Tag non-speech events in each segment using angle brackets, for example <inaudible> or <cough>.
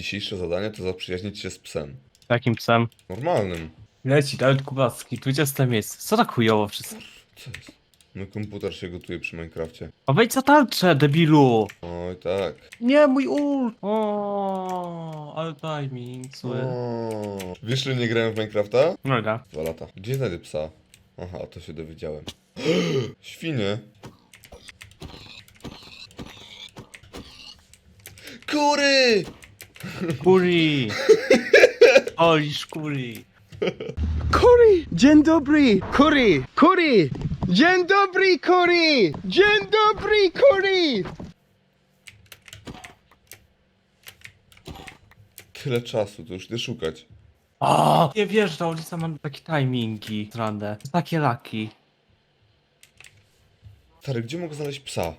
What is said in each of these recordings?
Dzisiejsze zadanie to zaprzyjaźnić się z psem. Jakim psem? Normalnym. Leci, Dawid Kubacki, 20 miejsce. Co tak chujowo wszystko? Co jest? Mój komputer się gotuje przy Minecrafcie. A wejdź za tarczę, debilu! Oj tak. Nie, mój ult! O, ale timing, zły. O, Wiesz, że nie grałem w Minecrafta? Dobra. Dwa lata. Gdzie znajdę psa? Aha, to się dowiedziałem. <gasps> Świnie. Kury! Kuri! Olisz kuri! Kuri! Dzień dobry! Kuri! Kuri! Dzień dobry, Kuri! Dzień dobry, Kuri! Tyle czasu, to już nie szukać. O, nie wiesz, że ulica ma takie timingi strane. Takie laki. Stary, gdzie mogę znaleźć psa?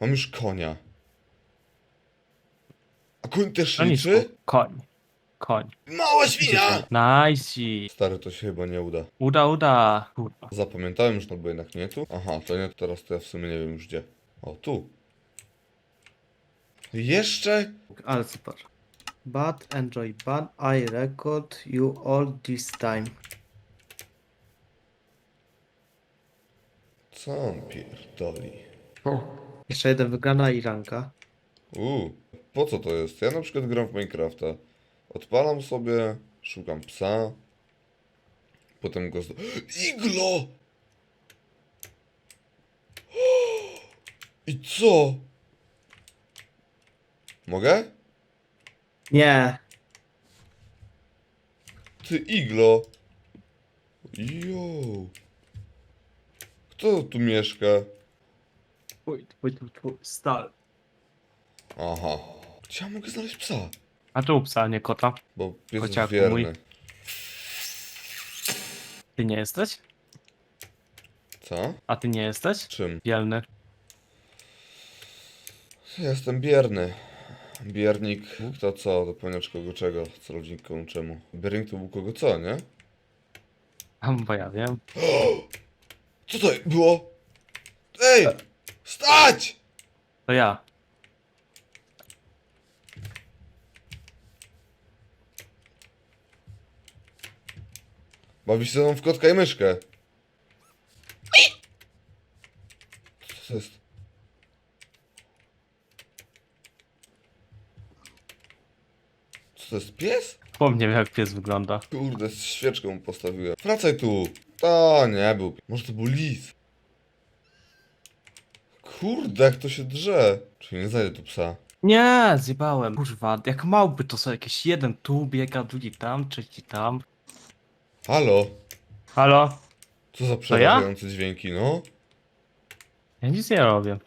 Mam już konia. A koń też No liczy? koń. Koń. Mała świnia! Nice! Stary, to się chyba nie uda. Uda, uda. Kurwa. Zapamiętałem, że to było jednak nie tu. Aha, to nie, teraz to ja w sumie nie wiem już gdzie. O, tu. Jeszcze? Ale super. But enjoy, but I record you all this time. Co on pierdoli? Jeszcze jeden wygrana i ranka. Uuu, po co to jest? Ja na przykład gram w Minecrafta. Odpalam sobie, szukam psa. Potem go zdo... <gasps> Iglo! <gasps> I co? Mogę? Nie! Ty iglo! Jo! Kto tu mieszka? Twój, twój, twój, stal. Aha. Gdzie ja mogę znaleźć psa? A tu psa, nie kota. Bo pies jest Kociaku wierny. mój. Ty nie jesteś? Co? A ty nie jesteś? Czym? Bielny. Jestem bierny. Biernik, kto co, dopełniacz kogo czego, celownik komu czemu. Biernik to był kogo co, nie? A, bo ja wiem. <gasps> Co to było? Ej! Stać! To ja. Bawisz się ze mną w kotka i myszkę. Co to jest? Co to jest? Pies? Pomnie jak pies wygląda. Kurde, świeczkę mu postawiłem. Wracaj tu. To nie był. Może to był lis. Kurde, jak to się drze. Czyli nie znajdę tu psa. Nie, zjebałem. Kurwa, jak małby to są jakieś jeden tu biega, drugi tam, trzeci tam. Halo? Halo? Co za przerażające dźwięki, no? Ja nic nie robię.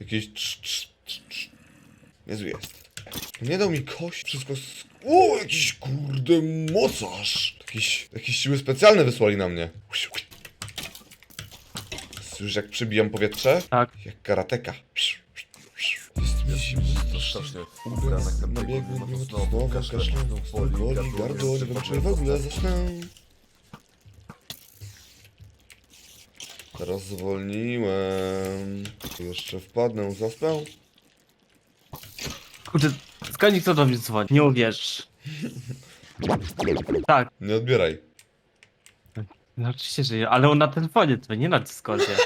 Jakieś trz, trz, trz, trz. Jezu jest. Nie dał mi kość, wszystko z... O, jakiś kurde mocarz. Jakieś, jakieś siły specjalne wysłali na mnie. Słyszysz jak przybijam powietrze? Tak. Jak karateka. Jest mi zimno strasznie. Nabiegły dni to znowu kaszle, boli gardło, nie wiem czy w ogóle zasnę. Teraz zwolniłem. Jeszcze wpadnę, zaspę. Kurde, skąd kto do mnie dzwoni? Nie uwierzysz. <laughs> Tak, Nie odbieraj. no oczywiście, że ja, ale on na telefonie dzwoni, nie na Discordzie.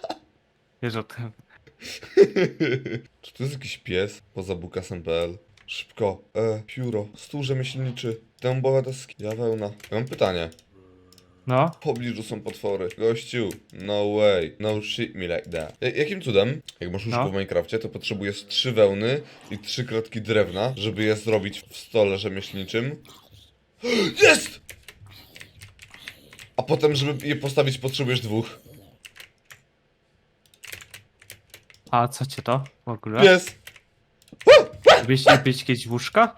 <laughs> Wiesz o tym. <laughs> Czy to jest jakiś pies poza bukasem.pl? Szybko. E, pióro, stół rzemieślniczy, dębowe deski, ja wełna. Ja mam pytanie. No, W pobliżu są potwory. Gościu, no way, no shit me like that. Ja- jakim cudem, jak masz łóżko No. w Minecrafcie, to potrzebujesz trzy wełny i trzy kratki drewna, żeby je zrobić w stole rzemieślniczym. <gasps> Jest! A potem, żeby je postawić, potrzebujesz dwóch. A co cię to w ogóle? Byś nie pić kiedyś łóżka?